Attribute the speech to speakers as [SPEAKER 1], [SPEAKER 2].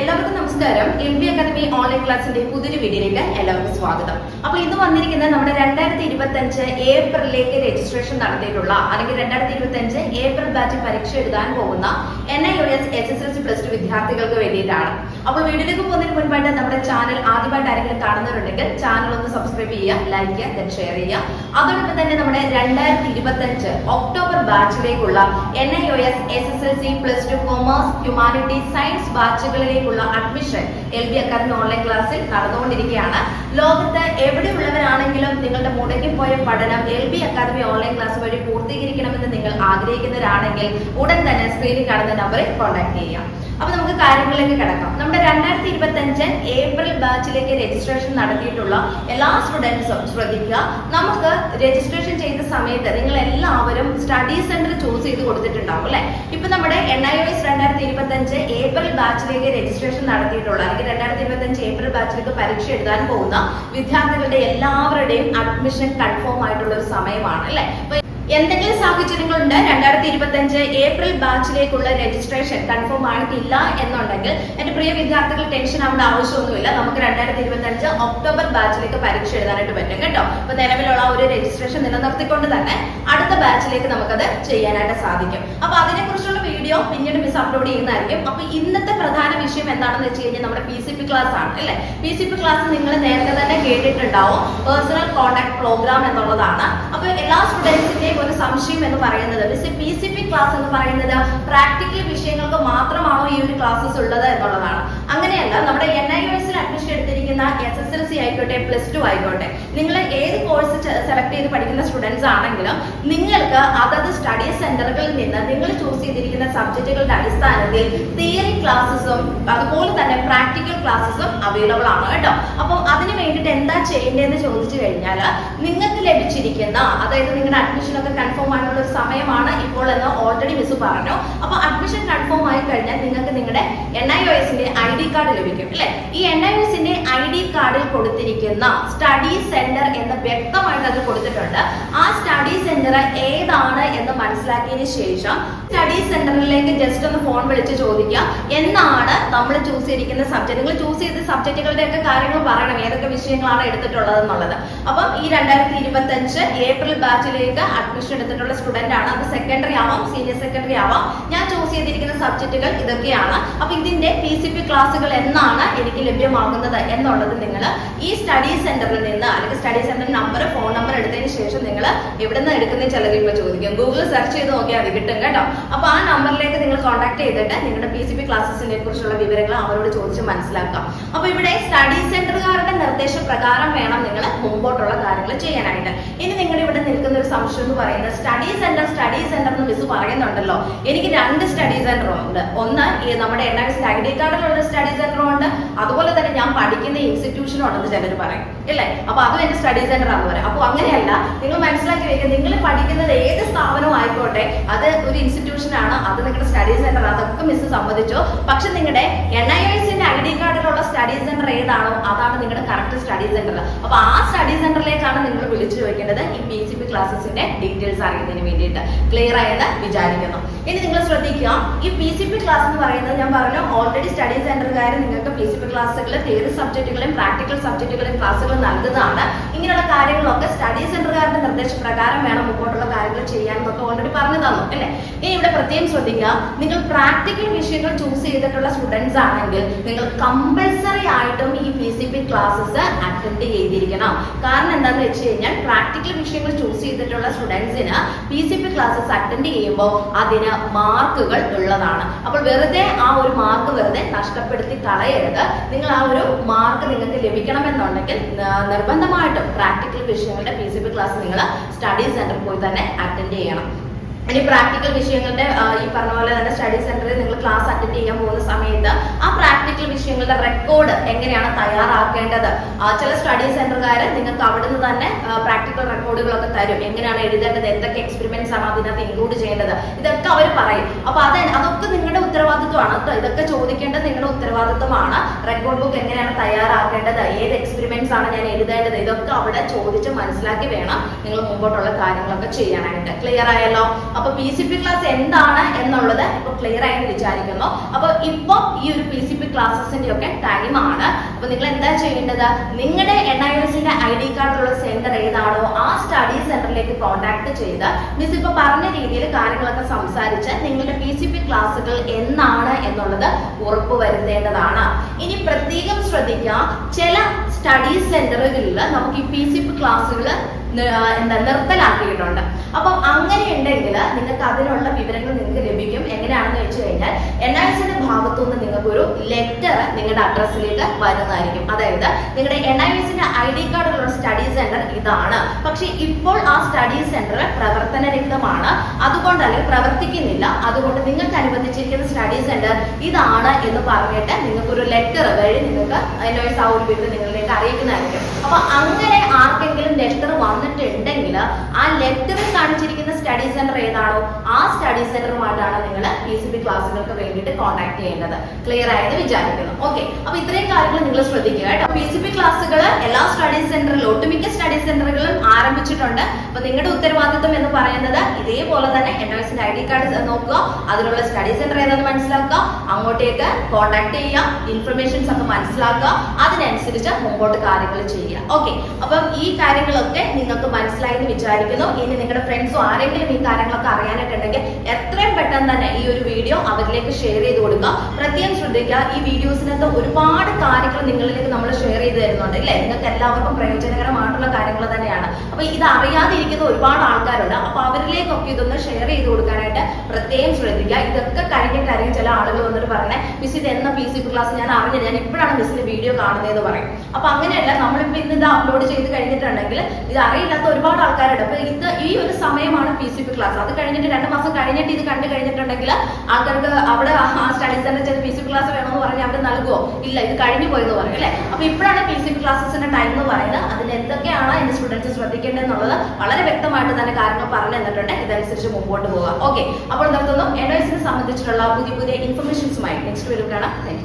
[SPEAKER 1] എല്ലാവർക്കും നമസ്കാരം. M B academy online ക്ലാസിന്റെ പുതിയൊരു വീഡിയോയിലേക്ക് എല്ലാവർക്കും സ്വാഗതം. അപ്പോൾ ഇന്ന് വന്നിരിക്കുന്നത് നമ്മുടെ രണ്ടായിരത്തി ഇരുപത്തി അഞ്ച് ഏപ്രിലേക്ക് രജിസ്ട്രേഷൻ നടത്തിയിട്ടുള്ള അല്ലെങ്കിൽ രണ്ടായിരത്തി ഇരുപത്തി അഞ്ച് ഏപ്രിൽ ബാച്ച് പരീക്ഷ എഴുതാൻ പോകുന്ന N I O S S S L C plus two വിദ്യാർത്ഥികൾക്ക് വേണ്ടിയിട്ടാണ്. അപ്പോൾ വീഡിയോയിലേക്ക് പോകുന്നതിന് മുൻപായിട്ട് നമ്മുടെ ചാനൽ ആദ്യമായിട്ട് ആരെങ്കിലും കാണുന്നവരുണ്ടെങ്കിൽ ചാനൽ ഒന്ന് സബ്സ്ക്രൈബ് ചെയ്യുക ലൈക്ക് ചെയ്യുക ഷെയർ ചെയ്യുക. അതോടൊപ്പം തന്നെ നമ്മുടെ രണ്ടായിരത്തി ഇരുപത്തി അഞ്ച് October ബാച്ചിലേക്കുള്ള N I O S S S L C plus two commerce humanity science ബാച്ചുകളിലേക്കുള്ള admission L B academy online ക്ലാസ്സിൽ നടന്നുകൊണ്ടിരിക്കുകയാണ്. ലോകത്ത് എവിടെയുള്ളവരാണെങ്കിലും നിങ്ങളുടെ മുടങ്ങിപ്പോയ പഠനം L B academy online class വഴി പൂർത്തീകരിക്കണമെന്ന് നിങ്ങൾ ആഗ്രഹിക്കുന്നവരാണെങ്കിൽ ഉടൻ തന്നെ സ്ക്രീനിൽ കാണുന്ന നമ്പറിൽ കോൺടാക്ട് ചെയ്യാം. അപ്പൊ നമുക്ക് കാര്യങ്ങളിലേക്ക് കിടക്കാം. നമ്മുടെ രണ്ടായിരത്തി ഇരുപത്തി അഞ്ച് ഏപ്രിൽ ബാച്ചിലേക്ക് രജിസ്ട്രേഷൻ നടത്തിയിട്ടുള്ള എല്ലാ സ്റ്റുഡൻസും ശ്രദ്ധിക്കുക. നമുക്ക് രജിസ്ട്രേഷൻ ചെയ്ത സമയത്ത് നിങ്ങൾ എല്ലാവരും സ്റ്റഡി സെന്റർ ചൂസ് ചെയ്ത് കൊടുത്തിട്ടുണ്ടാവും അല്ലെ? ഇപ്പൊ നമ്മുടെ എൻ ഐ എസ് രണ്ടായിരത്തി ഇരുപത്തി അഞ്ച് ഏപ്രിൽ ബാച്ചിലേക്ക് രജിസ്ട്രേഷൻ നടത്തിയിട്ടുള്ള അല്ലെങ്കിൽ രണ്ടായിരത്തി ഇരുപത്തി അഞ്ച് ഏപ്രിൽ ബാച്ചിലേക്ക് പരീക്ഷ എഴുതാൻ പോകുന്ന വിദ്യാർത്ഥികളുടെ എല്ലാവരുടെയും അഡ്മിഷൻ കൺഫേം ആയിട്ടുള്ള ഒരു സമയമാണ് അല്ലെ? എന്തെങ്കിലും സാഹചര്യങ്ങളുണ്ട്? രണ്ടായിരത്തി ഇരുപത്തി അഞ്ച് ഏപ്രിൽ ബാച്ചിലേക്കുള്ള രജിസ്ട്രേഷൻ കൺഫേം ആയിട്ടില്ല എന്നുണ്ടെങ്കിൽ എന്റെ പ്രിയ വിദ്യാർത്ഥികൾ ടെൻഷൻ ആവേണ്ട ആവശ്യമൊന്നുമില്ല. നമുക്ക് രണ്ടായിരത്തി ഇരുപത്തി അഞ്ച് ഒക്ടോബർ ബാച്ചിലേക്ക് പരീക്ഷ എഴുതാനായിട്ട് പറ്റും കേട്ടോ. അപ്പൊ നിലവിലുള്ള ഒരു രജിസ്ട്രേഷൻ നിലനിർത്തിക്കൊണ്ട് തന്നെ അടുത്ത ബാച്ചിലേക്ക് നമുക്കത് ചെയ്യാനായിട്ട് സാധിക്കും. അപ്പൊ അതിനെക്കുറിച്ചുള്ള വീഡിയോ പിന്നീട് മിസ് അപ്ലോഡ് ചെയ്യുന്നതായിരിക്കും. അപ്പൊ ഇന്നത്തെ പ്രധാന വിഷയം എന്താണെന്ന് വെച്ച് കഴിഞ്ഞാൽ നമ്മുടെ പി സി പി ക്ലാസ് ആണ് അല്ലെ? പി സി പി ക്ലാസ് നിങ്ങൾ നേരത്തെ തന്നെ കേട്ടിട്ടുണ്ടാവും. പേഴ്സണൽ കോൺടാക്ട് പ്രോഗ്രാം എന്നുള്ളതാണ്. അപ്പൊ എല്ലാ സ്റ്റുഡൻസിന്റെയും ഒരു സംശയം എന്ന് പറയുന്നത്. പി സി പി ക്ലാസ് എന്ന് പറയുന്നത് പ്രാക്ടിക്കൽ വിഷയങ്ങൾക്ക് മാത്രമാണോ ഈ ഒരു ക്ലാസ്സസ് ഉള്ളത് എന്നുള്ളതാണ്. അങ്ങനെയല്ല നമ്മുടെ എൻ ഐ എസിൽ അഡ്മിഷൻ എടുത്തിരിക്കുന്ന എസ് എസ് എൽ സി ആയിക്കോട്ടെ പ്ലസ് ടു ആയിക്കോട്ടെ നിങ്ങൾ ഏത് കോഴ്സ് സെലക്ട് ചെയ്ത് പഠിക്കുന്ന സ്റ്റുഡൻസ് ആണെങ്കിലും നിങ്ങൾക്ക് അതത് സ്റ്റഡി സെന്ററുകളിൽ നിന്ന് നിങ്ങൾ ചൂസ് ചെയ്തിരിക്കുന്ന സബ്ജക്റ്റുകളുടെ അടിസ്ഥാനത്തിൽ തിയറി ക്ലാസ്സസും അതുപോലെ തന്നെ പ്രാക്ടിക്കൽ ക്ലാസ്സസും അവൈലബിൾ ആണ് കേട്ടോ. അപ്പം അതിന് വേണ്ടിയിട്ട് എന്താ ചെയ്യേണ്ടതെന്ന് ചോദിച്ചു കഴിഞ്ഞാൽ നിങ്ങൾക്ക് ലഭിച്ചിരിക്കുന്ന അതായത് നിങ്ങളുടെ അഡ്മിഷൻ ഒക്കെ കൺഫേം ആയിട്ടുള്ള ഒരു സമയമാണ് ഇപ്പോൾ എന്ന് ഓൾറെഡി മിസ് പറഞ്ഞു. അപ്പൊ അഡ്മിഷൻ കൺഫേം ആയി കഴിഞ്ഞാൽ നിങ്ങൾക്ക് നിങ്ങളുടെ എൻ ഐ ഒ എസിന്റെ ഐ ഡി കാർഡ് ലഭിക്കും അല്ലെ? ഈ എൻ ഐ എസിന്റെ ഐ ഡി കാർഡിൽ കൊടുത്തിരിക്കുന്ന സ്റ്റഡി സെന്റർ എന്ന് വ്യക്തമായിട്ട് അത് കൊടുത്തിട്ടുണ്ട്. ആ സ്റ്റഡി സെന്റർ ഏതാണ് എന്ന് മനസ്സിലാക്കിയതിന് ശേഷം സ്റ്റഡി സെന്ററിലേക്ക് ജസ്റ്റ് ഒന്ന് ഫോൺ വിളിച്ച് ചോദിക്കുക എന്നാണ് നമ്മൾ ചൂസ് ചെയ്തിരിക്കുന്ന സബ്ജക്ട് നിങ്ങൾ ചൂസ് ചെയ്ത സബ്ജക്റ്റുകളുടെ ഒക്കെ കാര്യങ്ങൾ പറയണം. ഏതൊക്കെ വിഷയങ്ങളാണ് എടുത്തിട്ടുള്ളത് എന്നുള്ളത് അപ്പം ഈ രണ്ടായിരത്തി ഇരുപത്തി അഞ്ച് ഏപ്രിൽ ബാച്ചിലേക്ക് അഡ്മിഷൻ എടുത്തിട്ടുള്ള സ്റ്റുഡന്റ് ആണ്. അത് സെക്കൻഡറി ആവാം സീനിയർ സെക്കൻഡറി ആവാം. ഞാൻ ചൂസ് ചെയ്തിരിക്കുന്ന സബ്ജക്റ്റുകൾ ഇതൊക്കെയാണ്. അപ്പൊ ഇതിന്റെ പി സി പി ക്ലാസ്സുകൾ എന്നാണ് എനിക്ക് ലഭ്യമാകുന്നത് എന്നുള്ളത് നിങ്ങൾ ഈ സ്റ്റഡി സെന്ററിൽ നിന്ന് അല്ലെങ്കിൽ study centre number phone number എടുത്തതിന് ശേഷം നിങ്ങൾ എവിടെ നിന്ന് എടുക്കുന്ന ചിലർ ഇപ്പോൾ ചോദിക്കും. ഗൂഗിൾ സെർച്ച് ചെയ്ത് നോക്കിയാൽ അത് കിട്ടും കേട്ടോ. അപ്പൊ ആ നമ്പറിലേക്ക് നിങ്ങൾ കോൺടാക്ട് ചെയ്തിട്ട് നിങ്ങളുടെ പി സി പി ക്ലാസ്സസിനെ കുറിച്ചുള്ള വിവരങ്ങൾ അവരോട് ചോദിച്ച് മനസ്സിലാക്കാം അപ്പൊ ഇവിടെ സ്റ്റഡി സെന്ററുകാരുടെ നിർദ്ദേശപ്രകാരം വേണം നിങ്ങൾ മുമ്പോട്ടുള്ള കാര്യങ്ങൾ ചെയ്യാനായിട്ട്. ഇനി നിങ്ങൾ ഇവിടെ നിൽക്കുന്ന ഒരു സംശയം എന്ന് പറയുന്നത് സ്റ്റഡി സെന്റർ സ്റ്റഡി സെന്റർ എന്ന് മിസ് പറയുന്നുണ്ടല്ലോ. എനിക്ക് രണ്ട് സ്റ്റഡി സെന്റർ ഉണ്ട്. ഒന്ന് ഈ നമ്മുടെ എൻ സ്റ്റഡി കാർഡിലുള്ള സ്റ്റഡി സെന്ററും ഉണ്ട്. അതുപോലെ തന്നെ ഞാൻ പഠിക്കുന്ന ഇൻസ്റ്റിറ്റ്യൂഷനും ഉണ്ടെന്ന് ചിലർ പറയും. അല്ലേ അപ്പൊ അതും എന്റെ സ്റ്റഡി സെന്റർ ആണെന്ന് പറയും. അപ്പൊ അങ്ങനെയല്ല നിങ്ങൾ മനസ്സിലാക്കി വെക്കുക. നിങ്ങൾ പഠിക്കുന്നത് ഏത് സ്ഥാപനവും ആയിക്കോട്ടെ. അത് ഒരു ഇൻസ്റ്റിറ്റ്യൂഷൻ ആണ്. അത് നിങ്ങളുടെ സ്റ്റഡി സെന്റർ അതൊക്കെ മിസ് സമ്മതിച്ചു. പക്ഷെ നിങ്ങളുടെ എൻ ഐ എസിന്റെ ഐ ഡി കാർഡിലുള്ള സ്റ്റഡി സെന്റർ ഏതാണോ അതാണ് നിങ്ങളുടെ കറക്റ്റ് സ്റ്റഡി സെന്റർ അപ്പൊ ആ സ്റ്റഡി സെന്ററിലേക്കാണ് നിങ്ങൾ വിളിച്ചു ചോദിക്കേണ്ടത്. ഈ പി സി പി ക്ലാസ്സസിന്റെ ഡീറ്റെയിൽസ് അറിയുന്നതിന് വേണ്ടിയിട്ട്. ക്ലിയർ ആയെന്ന് വിചാരിക്കുന്നു. ഇനി നിങ്ങൾ ശ്രദ്ധിക്കുക. ഈ പി സി പി ക്ലാസ് എന്ന് പറയുന്നത് ഞാൻ പറഞ്ഞു ഓൾറെഡി സ്റ്റഡി സെന്ററുകാർ നിങ്ങൾക്ക് പി സി പി ക്ലാസ്സുകൾ തിയറി സബ്ജക്റ്റുകളും പ്രാക്ടിക്കൽ സബ്ജക്റ്റുകളും ക്ലാസ്സുകൾ നൽകുന്നതാണ്. ഇങ്ങനെയുള്ള കാര്യങ്ങളൊക്കെ സ്റ്റഡി സെന്ററുകാരുടെ നിർദ്ദേശപ്രകാരം വേണം മുമ്പോട്ടുള്ള കാര്യങ്ങൾ ചെയ്യാൻ എന്നൊക്കെ ഓൾറെഡി പറഞ്ഞു തന്നു അല്ലേ? ഇനി ഇവിടെ പ്രത്യേകം ശ്രദ്ധിക്കുക നിങ്ങൾ പ്രാക്ടിക്കൽ വിഷയങ്ങൾ ചൂസ് ചെയ്തിട്ടുള്ള സ്റ്റുഡൻസ് ആണെങ്കിൽ നിങ്ങൾ കമ്പൽസറി ആയിട്ടും ഈ P C P classes attend ചെയ്തിരിക്കണം. കാരണം എന്താണെന്ന് വെച്ച് കഴിഞ്ഞാൽ പ്രാക്ടിക്കൽ വിഷയങ്ങൾ ചൂസ് ചെയ്തിട്ടുള്ള സ്റ്റുഡൻസിന് P C P classes attend ചെയ്യുമ്പോൾ അതിന് മാർക്കുകൾ ഉള്ളതാണ്. അപ്പോൾ വെറുതെ ആ ഒരു മാർക്ക് വെറുതെ നഷ്ടപ്പെടുത്തി കളയരുത്. നിങ്ങൾ ആ ഒരു മാർക്ക് നിങ്ങൾക്ക് ലഭിക്കണമെന്നുണ്ടെങ്കിൽ നിർബന്ധമായിട്ടും പ്രാക്ടിക്കൽ വിഷയങ്ങളുടെ പി സി പി ക്ലാസ് നിങ്ങൾ സ്റ്റഡി സെന്ററിൽ പോയി തന്നെ അറ്റൻഡ് ചെയ്യണം. ഇനി പ്രാക്ടിക്കൽ വിഷയങ്ങളുടെ ഈ പറഞ്ഞ പോലെ തന്നെ സ്റ്റഡി സെന്ററിൽ നിങ്ങൾ ക്ലാസ് അറ്റൻഡ് ചെയ്യാൻ പോകുന്ന സമയത്ത് ആ പ്രാക്ടിക്കൽ വിഷയങ്ങളുടെ റെക്കോർഡ് എങ്ങനെയാണ് തയ്യാറാക്കേണ്ടത്? ചില സ്റ്റഡി സെന്ററുകാർ നിങ്ങൾക്ക് അവിടുന്ന് തന്നെ പ്രാക്ടിക്കൽ റെക്കോർഡുകളൊക്കെ തരും. എങ്ങനെയാണ് എഴുതേണ്ടത്? എന്തൊക്കെ എക്സ്പെരിമെന്റ്സ് ആണ് അതിനകത്ത് ഇൻക്ലൂഡ് ചെയ്യേണ്ടത്? ഇതൊക്കെ അവർ പറയും. അപ്പൊ അത് അതൊക്കെ നിങ്ങളുടെ ഉത്തരവാദിത്വമാണ് ഇതൊക്കെ ചോദിക്കേണ്ടത് നിങ്ങളുടെ ഉത്തരവാദിത്വമാണ്. റെക്കോർഡ് ബുക്ക് എങ്ങനെയാണ് തയ്യാറാക്കേണ്ടത്? ഏത് എക്സ്പെരിമെന്റ്സ് ആണ് ഞാൻ എഴുതേണ്ടത്? ഇതൊക്കെ അവിടെ ചോദിച്ച് മനസ്സിലാക്കി വേണം നിങ്ങൾ മുമ്പോട്ടുള്ള കാര്യങ്ങളൊക്കെ ചെയ്യാനായിട്ട്. ക്ലിയർ ആയല്ലോ? അപ്പൊ പി സി പി ക്ലാസ് എന്താണ് എന്നുള്ളത് ഇപ്പൊ ക്ലിയർ ആയിട്ട് വിചാരിക്കുന്നു. അപ്പൊ ഇപ്പൊ ഈ ഒരു പി സി പി ക്ലാസ് ക്ലാസ്സസിന്റെ ഒക്കെ ടൈമാണ് അപ്പൊ നിങ്ങൾ എന്താ ചെയ്യേണ്ടത്? നിങ്ങളുടെ എൻ ഐ എസിന്റെ ഐ ഡി കാർഡിലുള്ള സെന്റർ ഏതാണോ ആ സ്റ്റഡി സെന്ററിലേക്ക് കോൺടാക്ട് ചെയ്ത് മിസ് ഇപ്പൊ പറഞ്ഞ രീതിയിൽ കാര്യങ്ങളൊക്കെ സംസാരിച്ച് നിങ്ങളുടെ പി സി പി ക്ലാസ്സുകൾ എന്നാണ് എന്നുള്ളത് ഉറപ്പ് വരുത്തേണ്ടതാണ്. ഇനി പ്രത്യേകം ശ്രദ്ധിക്കുക ചില സ്റ്റഡി സെന്ററുകളിൽ നമുക്ക് ഈ പി സി ക്ലാസ്സുകൾ എന്താ നിർത്തലാക്കിയിട്ടുണ്ട്. അപ്പം അങ്ങനെ ഉണ്ടെങ്കിൽ നിങ്ങൾക്ക് അതിനുള്ള വിവരങ്ങൾ നിങ്ങൾക്ക് ലഭിക്കും. എങ്ങനെയാണെന്ന് വെച്ച് കഴിഞ്ഞാൽ എൻ ഐ എസിന്റെ ഭാഗത്തുനിന്ന് നിങ്ങൾക്ക് ഒരു ലെറ്റർ നിങ്ങളുടെ അഡ്രസ്സിലേക്ക് വരുന്നതായിരിക്കും. അതായത് നിങ്ങളുടെ എൻ ഐ എസിന്റെ ഐ ഡി കാർഡുള്ള സ്റ്റഡി സെന്റർ ഇതാണ്. പക്ഷെ ഇപ്പോൾ ആ സ്റ്റഡി സെന്റർ പ്രവർത്തനരഹിതമാണ്. അതുകൊണ്ട് അല്ലെങ്കിൽ പ്രവർത്തിക്കുന്നില്ല. അതുകൊണ്ട് നിങ്ങൾക്ക് അനുവദിച്ചിരിക്കുന്ന സ്റ്റഡി സെന്റർ ഇതാണ് എന്ന് പറഞ്ഞിട്ട് നിങ്ങൾക്ക് ഒരു ലെറ്റർ വഴി നിങ്ങൾക്ക് എൻ ഐ എസ് ആ ഒരു വീട്ടിൽ നിങ്ങളിലേക്ക് അറിയിക്കുന്നതായിരിക്കും. അപ്പൊ അങ്ങനെ ആർക്കെങ്കിലും ലെറ്റർ വന്നിട്ടുണ്ടെങ്കിൽ ആ ലെറ്ററിൽ കാണിച്ചിരിക്കുന്ന സ്റ്റഡി സെന്റർ ഏതാണോ ആ സ്റ്റഡി സെന്ററുമായിട്ടാണ് നിങ്ങൾ പി സി ബി ക്ലാസ്സുകൾക്ക് വേണ്ടിയിട്ട് കോൺടാക്ട് ചെയ്യേണ്ടത് ക്ലിയർ ആയത് വിചാരിക്കുന്നു. ഓക്കെ അപ്പൊ ഇത്രയും കാര്യങ്ങൾ നിങ്ങൾ ശ്രദ്ധിക്കുക കേട്ടോ. പി സി ബി ക്ലാസ്സുകൾ എല്ലാ സ്റ്റഡി സെന്ററിലും ഒട്ടുമിക്ക സ്റ്റഡി സെന്ററുകളും ആരംഭിച്ചിട്ടുണ്ട്. അപ്പൊ നിങ്ങളുടെ ഉത്തരവാദിത്വം എന്ന് പറയുന്നത് ഇതേപോലെ തന്നെ എൻ എസിന്റെ ഐ ഡി കാർഡ് നോക്കുക. അതിലുള്ള സ്റ്റഡി സെന്റർ ഏതാണെന്ന് മനസ്സിലാക്കുക. അങ്ങോട്ടേക്ക് കോൺടാക്ട് ചെയ്യുക. ഇൻഫർമേഷൻസ് ഒക്കെ മനസ്സിലാക്കുക. അതിനനുസരിച്ച് മുമ്പോട്ട് കാര്യങ്ങൾ ചെയ്യുക ഓക്കെ അപ്പം ഈ കാര്യങ്ങളൊക്കെ നിങ്ങൾക്ക് മനസ്സിലായി എന്ന് വിചാരിക്കുന്നു. ഇനി നിങ്ങളുടെ ഫ്രണ്ട്സോ ആരെങ്കിലും ഈ കാര്യങ്ങളൊക്കെ അറിയാനായിട്ടുണ്ടെങ്കിൽ എത്രയും പെട്ടെന്ന് തന്നെ ഈ ഒരു വീഡിയോ അവരിലേക്ക് ഷെയർ ചെയ്ത് കൊടുക്കുക. പ്രത്യേകം ശ്രദ്ധിക്കുക ഈ വീഡിയോസിനകത്ത് ഒരുപാട് കാര്യങ്ങൾ നിങ്ങളിലേക്ക് നമ്മൾ ഷെയർ ചെയ്ത് തരുന്നുണ്ട് അല്ലേ? നിങ്ങൾക്ക് എല്ലാവർക്കും പ്രയോജനകരമായിട്ടുള്ള കാര്യങ്ങൾ തന്നെയാണ്. അപ്പൊ ഇത് അറിയാതെ ഇരിക്കുന്ന ഒരുപാട് ആൾക്കാരുണ്ട്. അപ്പൊ അവരിലേക്കൊക്കെ ഇതൊന്ന് ഷെയർ ചെയ്ത് കൊടുക്കാനായിട്ട് പ്രത്യേകം ശ്രദ്ധിക്കുക. ഇതൊക്കെ കഴിഞ്ഞിട്ടായിരിക്കും ചില ആളുകൾ വന്നിട്ട് പറഞ്ഞേ മിസ് ഇത് എന്ന പി സി ക്ലാസ് ഞാൻ അറിഞ്ഞു ഞാൻ ഇപ്പോഴാണ് മിസ്സിന്റെ വീഡിയോ കാണുന്നതെന്ന് പറയും. അപ്പൊ അങ്ങനെയല്ല നമ്മളിപ്പോ ഇന്ന് ഇത് അപ്ലോഡ് ചെയ്ത് കഴിഞ്ഞിട്ടുണ്ടെങ്കിൽ ഇത് അറിയില്ലാത്ത ഒരുപാട് ആൾക്കാരുണ്ട്. അപ്പൊ ഇത് ഈ ഒരു സമയമാണ് പി സി പി ക്ലാസ് അത് കഴിഞ്ഞിട്ട് രണ്ട് മാസം കഴിഞ്ഞിട്ട് ഇത് കണ്ടു കഴിഞ്ഞിട്ടുണ്ടെങ്കിൽ ആൾക്കാർക്ക് അവിടെ ആ സ്റ്റഡി സെന്റർ ചെയ്ത് പി സി പി ക്ലാസ് വേണമെന്ന് പറഞ്ഞാൽ അവർ നൽകുമോ ഇല്ല ഇത് കഴിഞ്ഞു പോയെന്ന് പറയും അല്ലെ? അപ്പൊ ഇപ്പോഴാണ് പി സി പി ക്ലാസ്സസിന്റെ ടൈം എന്ന് പറയുന്നത്. അതിൽ എന്തൊക്കെയാണ് എന്റെ സ്റ്റുഡൻസ് ശ്രദ്ധിക്കേണ്ടതെന്നുള്ളത് വളരെ വ്യക്തമായിട്ട് തന്നെ കാരണം പറഞ്ഞു തന്നിട്ടുണ്ട്. ഇതനുസരിച്ച് മുമ്പോട്ട് പോകാം. ഓക്കെ അപ്പോൾ നിർത്തുന്നു. എൻ സംബന്ധിച്ചിട്ടുള്ള പുതിയ പുതിയ ഇൻഫർമേഷൻസുമായി നെക്സ്റ്റ് വീഡിയോ കാണാം. താങ്ക്